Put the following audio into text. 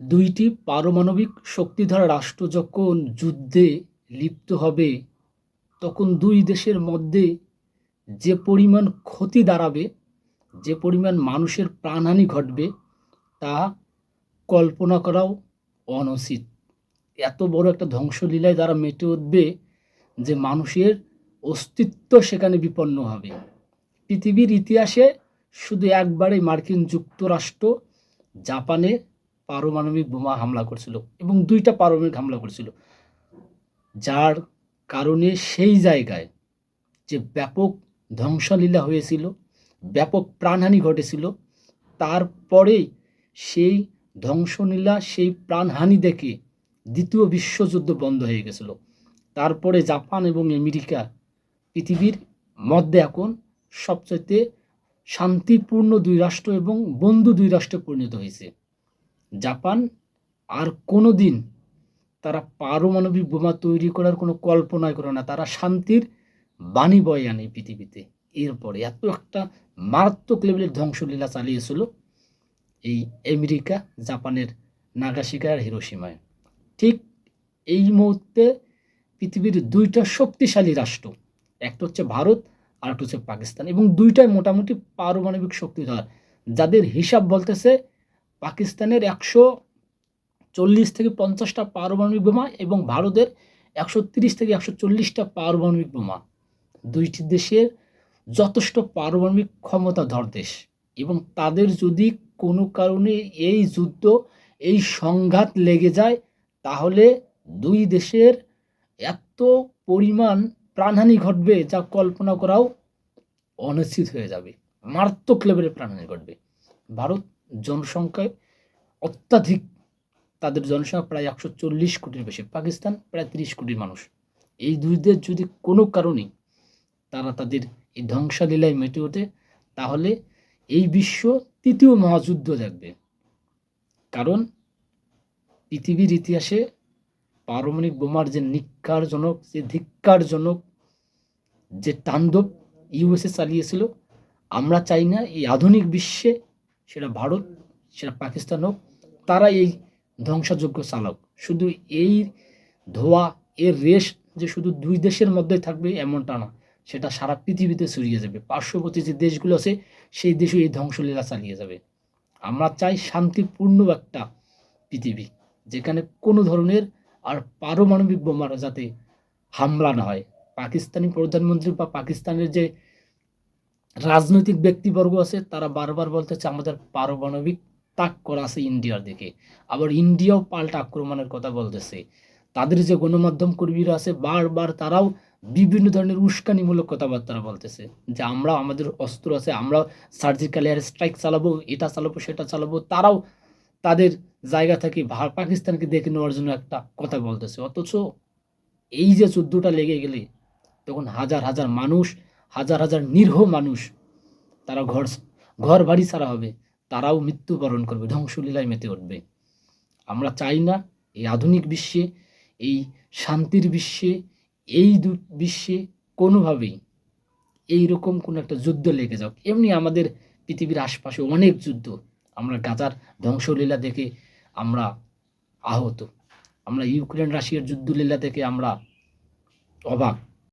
দুইটি পারমাণবিক শক্তিধর রাষ্ট্র যখন যুদ্ধে লিপ্ত হবে, তখন দুই দেশের মধ্যে যে পরিমাণ ক্ষতি দাঁড়াবে, যে পরিমাণ মানুষের প্রাণহানি ঘটবে, তা কল্পনা করাও অনুচিত। এত বড় একটা ধ্বংসলীলায় তারা মেতে উঠবে যে মানুষের অস্তিত্ব সেখানে বিপন্ন হবে। পৃথিবীর ইতিহাসে শুধু একবারে মার্কিন যুক্তরাষ্ট্র, জাপানে পারমাণবিক বোমা হামলা করছিল এবং দুইটা পারমাণবিক হামলা করছিল। যার কারণে সেই জায়গায় যে ব্যাপক ধ্বংসলীলা হয়েছিল, ব্যাপক প্রাণহানি ঘটেছিল তারপরেই সেই ধ্বংসলীলা, সেই প্রাণহানি দেখে দ্বিতীয় বিশ্বযুদ্ধ বন্ধ হয়ে গেছিল। তারপরে জাপান এবং আমেরিকা পৃথিবীর মধ্যে এখন সবচাইতে শান্তিপূর্ণ দুই রাষ্ট্র এবং বন্ধু দুই রাষ্ট্রে পরিণত হয়েছে। জাপান আর কোনো দিন তারা পারমাণবিক বোমা তৈরি করার কোনো কল্পনাই করে না। তারা শান্তির বাণী বয়ে আনে পৃথিবীতে। এরপরে এত একটা মারাত্মক লেভেলের ধ্বংসলীলা চালিয়েছিল এই আমেরিকা, জাপানের নাগাশিকা আর হিরোসীমায় ঠিক এই মুহূর্তে পৃথিবীর দুইটা শক্তিশালী রাষ্ট্র, একটা হচ্ছে ভারত আর একটা হচ্ছে পাকিস্তান এবং দুইটাই মোটামুটি পারমাণবিক শক্তিধর, যাদের হিসাব বলতেছে পাকিস্তানের একশো চল্লিশ থেকে পঞ্চাশটা পারমাণবিক বোমা এবং ভারতের একশো তিরিশ থেকে একশো চল্লিশটা পারমাণবিক বোমা। দুইটি দেশের যথেষ্ট পারমাণবিক ক্ষমতাধর দেশ এবং তাদের যদি কোনো কারণে এই যুদ্ধ, এই সংঘাত লেগে যায়, তাহলে দুই দেশের এত পরিমাণ প্রাণহানি ঘটবে যা কল্পনা করাও অনিশ্চিত হয়ে যাবে। মারাত্মক লেভেলের প্রাণহানি ঘটবে। ভারত জনসংখ্যায় অত্যাধিক। তাদের জনসংখ্যা প্রায় একশো চল্লিশ কোটির বেশি। পাকিস্তান প্রায় তিরিশ কোটির মানুষ। এই দুই দেশ যদি কোনো কারণেই তারা তাদের এই ধ্বংসালীলায় মেটে ওঠে, তাহলে এই বিশ্ব তৃতীয় মহাযুদ্ধ দেখবে। কারণ পৃথিবীর ইতিহাসে পারমাণবিক বোমার যে নিকারজনক যে ধিক্কারজনক, যে তাণ্ডব ইউএসএ চালিয়েছিল, আমরা চাই না এই আধুনিক বিশ্বে সেটা ভারত, সেটা পাকিস্তান হোক তারা এই ধ্বংসযোগ্য চালক। শুধু এই ধোয়া, এর রেশ যে শুধু দুই দেশের মধ্যে থাকবে এমনটা না, সেটা সারা পৃথিবীতে ছড়িয়ে যাবে। পার্শ্ববর্তী যে দেশগুলো আছে, সেই দেশও এই ধ্বংসলীলা চালিয়ে যাবে। আমরা চাই শান্তিপূর্ণ একটা পৃথিবী, যেখানে কোনো ধরনের আর পারমাণবিক বোমার যাতে হামলা না হয়। পাকিস্তানি প্রধানমন্ত্রী বা পাকিস্তানের যে রাজনৈতিক ব্যক্তিবর্গ আছে, তারা বারবার বলতেছে, আমাদের পারমাণবিক তাক করা আছে ইন্ডিয়ার দিকে। আবার ইন্ডিয়াও পাল্টা আক্রমণের কথা বলতেছে। তাদের যে গণমাধ্যম কর্মীরা আছে, বারবার তারাও বিভিন্ন ধরনের উস্কানিমূলক কথাবার্তা বলতেছে, যে আমরা, আমাদের অস্ত্র আছে, আমরা সার্জিক্যাল এয়ার স্ট্রাইক চালাবো, এটা চালাবো, সেটা চালাবো। তারাও তাদের জায়গা থেকে পাকিস্তানকে দেখে নেওয়ার জন্য একটা কথা বলতেছে। অথচ এই যে যুদ্ধটা লেগে গেলে, তখন হাজার হাজার মানুষ হাজার হাজার নিরীহ মানুষ তারা ঘর ঘর বাড়ি ছাড়া হবে, তারাও মৃত্যুবরণ করবে, ধ্বংসলীলায় মেতে উঠবে। আমরা চাই না এই আধুনিক বিশ্বে, এই শান্তির বিশ্বে, এই দু, বিশ্বে কোনোভাবেই এই রকম কোনো একটা যুদ্ধ লেগে যাক। এমনি আমাদের পৃথিবীর আশপাশে অনেক যুদ্ধ, আমরা গাজার ধ্বংসলীলা দেখে আমরা আহত। আমরা ইউক্রেন রাশিয়ার যুদ্ধলীলা দেখে আমরা অবাক।